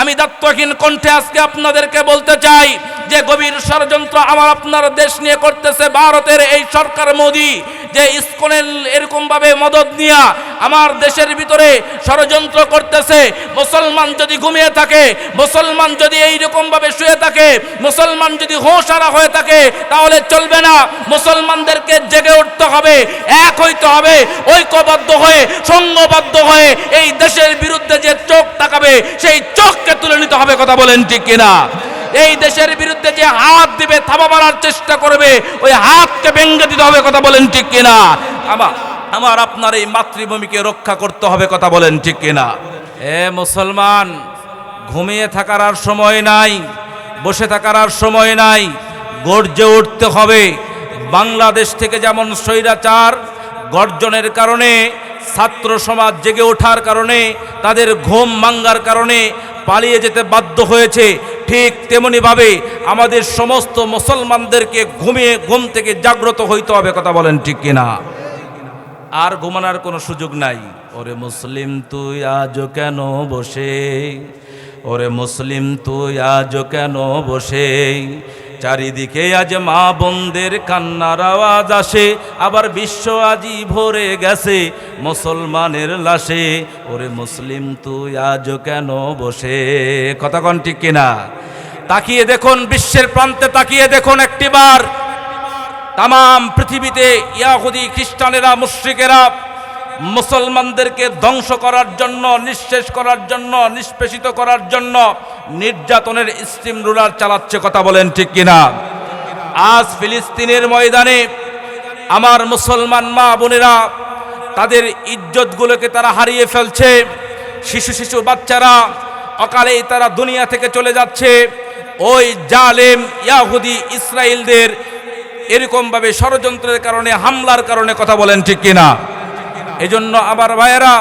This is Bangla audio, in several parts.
আমি দত্তহীন কণ্ঠে আজকে আপনাদেরকে বলতে চাই যে গভীর ষড়যন্ত্র আমার আপনার দেশ নিয়ে করতেছে, ভারতের এই সরকার মোদি। যে ইস্কনের এরকম ভাবে মদত নিয়া আমার দেশের ভিতরে ষড়যন্ত্র করতেছে, মুসলমান যদি ঘুমিয়ে থাকে, মুসলমান যদি এইরকম ভাবে শুয়ে থাকে, মুসলমান যদি হোশারা হয়ে থাকে, তাহলে চলবে না। মুসলমানদেরকে জেগে উঠতে হবে, এক হইতে হবে, ঐক্যবদ্ধ হয়ে, সঙ্গবদ্ধ হয়ে এই দেশের বিরুদ্ধে যে চোখ তাকাবে, সেই চোখকে তুলে নিতে হবে, কথা বলেন ঠিক কিনা? এই দেশের বিরুদ্ধে যে হাত দিবে, থাবা মারার চেষ্টা করবে, ওই হাতকে ভেঙ্গে দিতে হবে কথা বলেন ঠিক কিনা? আমার আমার আপনার এই মাতৃভূমিকে রক্ষা করতে হবে কথা বলেন ঠিক কিনা? এ মুসলমান, ঘুমিয়ে থাকার আর সময় নাই, বসে থাকার আর সময় নাই, গর্জে উঠতে হবে। বাংলাদেশ থেকে যেমন স্বৈরাচার গর্জনের কারণে, ছাত্র সমাজ জেগে ওঠার কারণে, তাদের ঘুম মাঙ্গার কারণে পালিয়ে যেতে বাধ্য হয়েছে। ঠিক তেমনিভাবে আমাদের সমস্ত মুসলমানদেরকে ঘুমিয়ে ঘুম থেকে জাগ্রত হইতে হবে, কথা বলেন ঠিক কিনা? আর ঘুমানোর কোনো সুযোগ নাই। ওরে মুসলিম, তুই আজ কেন বসে? ওরে মুসলিম, তুই আজ কেন বসে? চারিদিকে আজ মা বোনদের কান্নার আওয়াজ আসে, আবার বিশ্ব আজি ভরে গেছে মুসলমানের লাশে। ওরে মুসলিম তুই আজ কেন বসে? কন ঠিক কিনা? তাকিয়ে দেখুন, বিশ্বের প্রান্তে তাকিয়ে দেখুন একটিবার। তাম পৃথিবীতে ইয়াহুদি খ্রিস্টানেরা, মুশ্রিকেরা মুসলমানদেরকে ধ্বংস করার জন্য, নিঃশেষ করার জন্য, নিষ্পেষিত করার জন্য নির্যাতনের স্টিম রুলার চালাচ্ছে কথা বলেন ঠিক কিনা? আজ ফিলিস্তিনের ময়দানে আমার মুসলমান মা বোনেরা তাদের ইজ্জতগুলোকে তারা হারিয়ে ফেলছে। শিশু শিশু বাচ্চারা অকালেই তারা দুনিয়া থেকে চলে যাচ্ছে। ওই জালেম ইয়াহুদি ইসরায়েলদের এরকমভাবে ষড়যন্ত্রের কারণে, হামলার কারণে কথা বলেন ঠিক কিনা? এজন্য আবার ভাইয়েরা,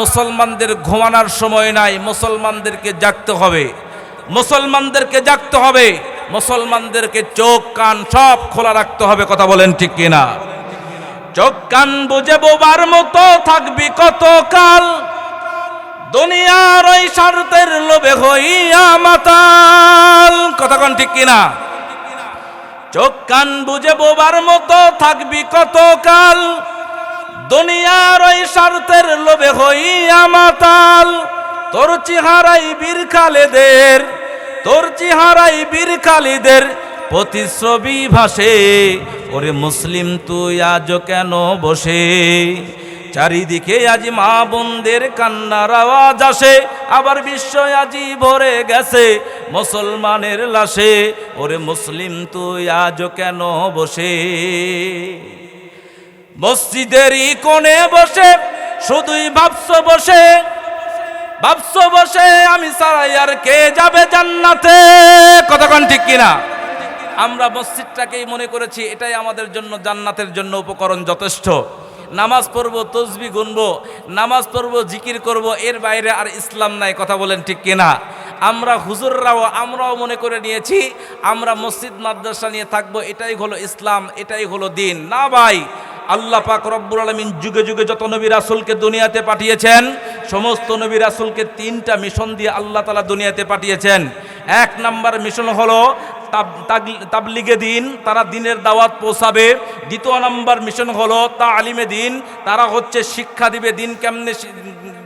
মুসলমানদের ঘুমানোর সময় নাই, মুসলমানদেরকে জাগতে হবে। মুসলমানদেরকে জাগতে হবে, মুসলমানদেরকে চোখ, কান সব খোলা রাখতে হবে, কথা বলেন ঠিক কিনা? চোখ, কান বুঝে বোবার মতো থাকবি কতকাল? দুনিয়ার ওই স্বার্থের লোভে হইয়া মাতাল। কথা কন ঠিক কিনা? চোখ, কান বুঝে বোবার মতো থাকবি কতকাল? দুনিয়ার ওই স্বার্থের লোভে হইয়া মাতাল তোর চেহারাই বীর খালেদের, তোর চেহারাই বীর খালিদের প্রতিচ্ছবি ভাসে। ওরে মুসলিম তুই আজ কেন বসে? চারিদিকে আজ মা বোনদের কান্নার আওয়াজ আসে, আবার বিশ্ব আজি ভরে গেছে মুসলমানের লাশে। ওরে মুসলিম তুই আজও কেন বসে? মসজিদেরই কোণে বসে, শুধুই ভাবছ বসে ভাবছ বসে আমি সারাই আর কে যাবে জান্নাতে? কতক্ষণ ঠিক কিনা? আমরা মসজিদটাকেই মনে করেছি, এটাই আমাদের জন্য, জান্নাতের জন্য উপকরণ যথেষ্ট। নামাজ পড়ব, তসবি গুনব, নামাজ পড়ব, জিকির করব, এর বাইরে আর ইসলাম নাই, কথা বলেন ঠিক কিনা? আমরা হুজুররাও, আমরাও মনে করে নিয়েছি, আমরা মসজিদ মাদ্রাসা নিয়ে থাকব, এটাই হলো ইসলাম, এটাই হলো দিন। না ভাই আল্লাহ পাক রব্বুল আলমিন যুগে যুগে যত নবী রাসুলকে দুনিয়াতে পাঠিয়েছেন, সমস্ত নবী রাসুলকে তিনটা মিশন দিয়ে আল্লাহ তালা দুনিয়াতে পাঠিয়েছেন। এক নাম্বার মিশন হলো তাবলিগে দিন, তারা দিনের দাওয়াত পৌঁছাবে। দ্বিতীয় নাম্বার মিশন হলো তা আলিমে দিন, তারা হচ্ছে শিক্ষা দিবে দিন কেমনে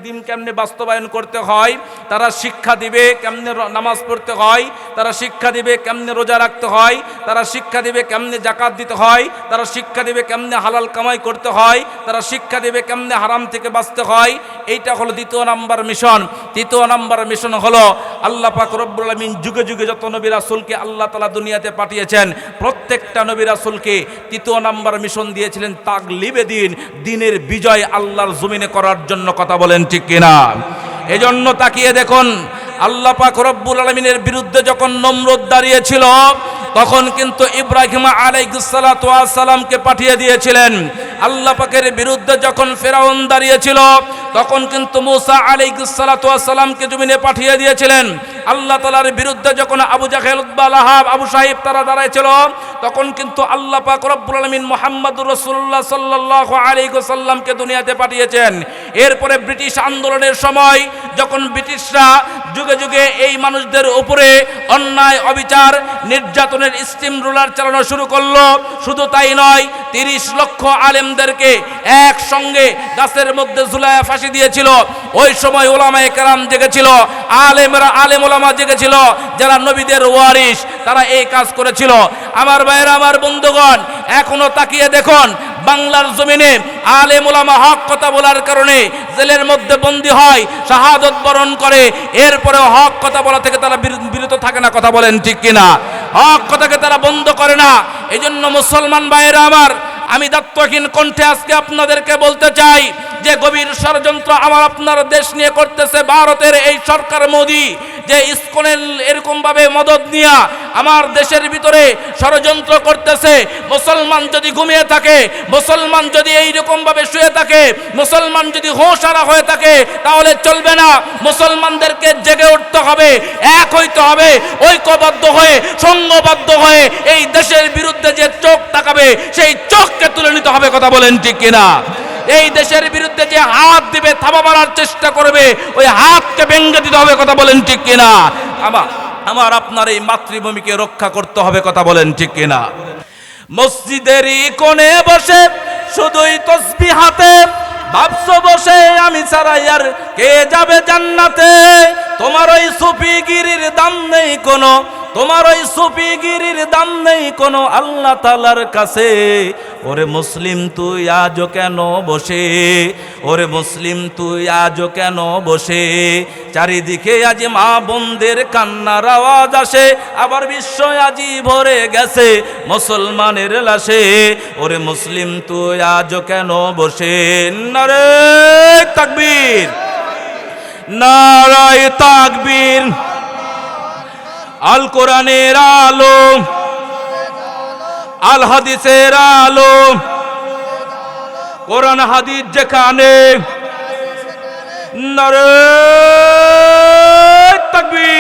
দিন কেমনে বাস্তবায়ন করতে হয়, তারা শিক্ষা দিবে কেমনে নামাজ পড়তে হয়, তারা শিক্ষা দিবে কেমনে রোজা রাখতে হয়, তারা শিক্ষা দিবে কেমনে জাকাত দিতে হয়, তারা শিক্ষা দিবে কেমনে হালাল কামাই করতে হয়, তারা শিক্ষা দিবে কেমনে হারাম থেকে বাঁচতে হয়, এইটা হলো দ্বিতীয় নাম্বার মিশন। তৃতীয় নাম্বার মিশন হলো আল্লাহ পাক রব্বুল আলমিন যুগে যুগে যত নবী রাসুলকে আল্লাহ তালা দুনিয়াতে পাঠিয়েছেন, প্রত্যেকটা নবী রাসুলকে তৃতীয় নাম্বার মিশন দিয়েছিলেন তাক তাগলিবে দিন, দিনের বিজয় আল্লাহর জমিনে করার জন্য কথা বলেন ঠিক কিনা? এজন্য তাকিয়ে দেখুন, আল্লাহ পাক রব্বুল আলমিনের বিরুদ্ধে যখন নমরুদ দাঁড়িয়েছিল তখন কিন্তু ইব্রাহিম আলাইসালামকে পাঠিয়ে দিয়েছিলেন। আল্লাহ পাকের বিরুদ্ধে যখন ফেরাউন দাঁড়িয়েছিল, তখন কিন্তু মুসা আলাইসালামকে জমিনে পাঠিয়ে দিয়েছিলেন। আল্লাহ তালার বিরুদ্ধে যখন আবু জাহেল আহাব আবু সাহিব তারা দাঁড়াইছিল, তখন কিন্তু আল্লাহ পাক রব্বুল আলমিন মোহাম্মদুর রসুল্লাহ সাল্লাহ আলাইসাল্লামকে দুনিয়াতে পাঠিয়েছেন। এরপরে ব্রিটিশ আন্দোলনের সময় যখন ব্রিটিশরা যুগে যুগে এই মানুষদের উপরে অন্যায়, অবিচার, নির্যাতনের স্টিম রোলার চালানো শুরু করল। শুধু তাই নয়, তিরিশ লক্ষ আলেমদেরকে একসঙ্গে গাছের মধ্যে ঝুলায় ফাঁসি দিয়েছিল। ওই সময় ওলামায় কেরাম জেগেছিল, আলেমরা আলেম ওলামা জেগেছিল, যারা নবীদের ওয়ারিস তারা এই কাজ করেছিল। আমার ভাইয়েরা, আমার বন্ধুগণ এখনও তাকিয়ে দেখুন, বাংলার জমিনে আলেম ওলামা হক কথা বলার কারণে জেলের মধ্যে বন্দী হয়, শাহাদত বরণ করে এরপরে হক কথা বলা থেকে তারা বির- বিরত থাকে না, কথা বলেন ঠিক কিনা? হক কথাকে তারা বন্ধ করে না। এই জন্য মুসলমান ভাইয়েরা আমার, আমি দাত্তহীন কণ্ঠে আজকে আপনাদেরকে বলতে চাই যে গভীর ষড়যন্ত্র আমার আপনার দেশ নিয়ে করতেছে ভারতের এই সরকার মোদি। যে ইস্কনের এরকম ভাবে মদত নিয়া আমার দেশের ভিতরে ষড়যন্ত্র করতেছে, মুসলমান যদি ঘুমিয়ে থাকে, মুসলমান যদি এইরকম ভাবে শুয়ে থাকে, মুসলমান যদি হোশারা হয়ে থাকে, তাহলে চলবে না। মুসলমানদেরকে জেগে উঠতে হবে, এক হইতে হবে, ঐক্যবদ্ধ হয়ে সংঘবদ্ধ হয়ে এই দেশের বিরুদ্ধে যে চোখ তাকাবে, সেই চোখকে তুলে নিতে হবে, কথা বলেন ঠিক কিনা? এই দেশের বিরুদ্ধে যে হাত দিবে, থাবা মারার চেষ্টা করবে, ওই হাতকে ভেঙে দিতে হবে কথা বলেন ঠিক কিনা? আমার আমার আপনার এই মাতৃভূমিকে রক্ষা করতে হবে কথা বলেন ঠিক কিনা? মসজিদেরই কোণে বসে, শুধুই তসবি হাতে, ভাবছ বসে, আমি ছাড়াই আর কে যাবে জান্নাতে? তোমার ওই সুফিগিরির দাম নেই কোনো। তোমার ওই সুফিগিরির দাম নেই কোনো আল্লাহ তালার কাছে। ওরে মুসলিম, তুই আজও কেন বসে? ওরে মুসলিম, তুই আজও কেন বসে? চারিদিকে আজ মা বোনদের কান্নার আওয়াজ আসে, আবার বিশ্ব আজি ভরে গেছে মুসলমানের লাশে। ওরে মুসলিম, তুই আজও কেন বসে? নারে তাকবীর, নারায় তাকবীর। আল কোরআনের আলো আল হাদিসের আলো কোরআন হাদিস যেখানে নরে তকবীর।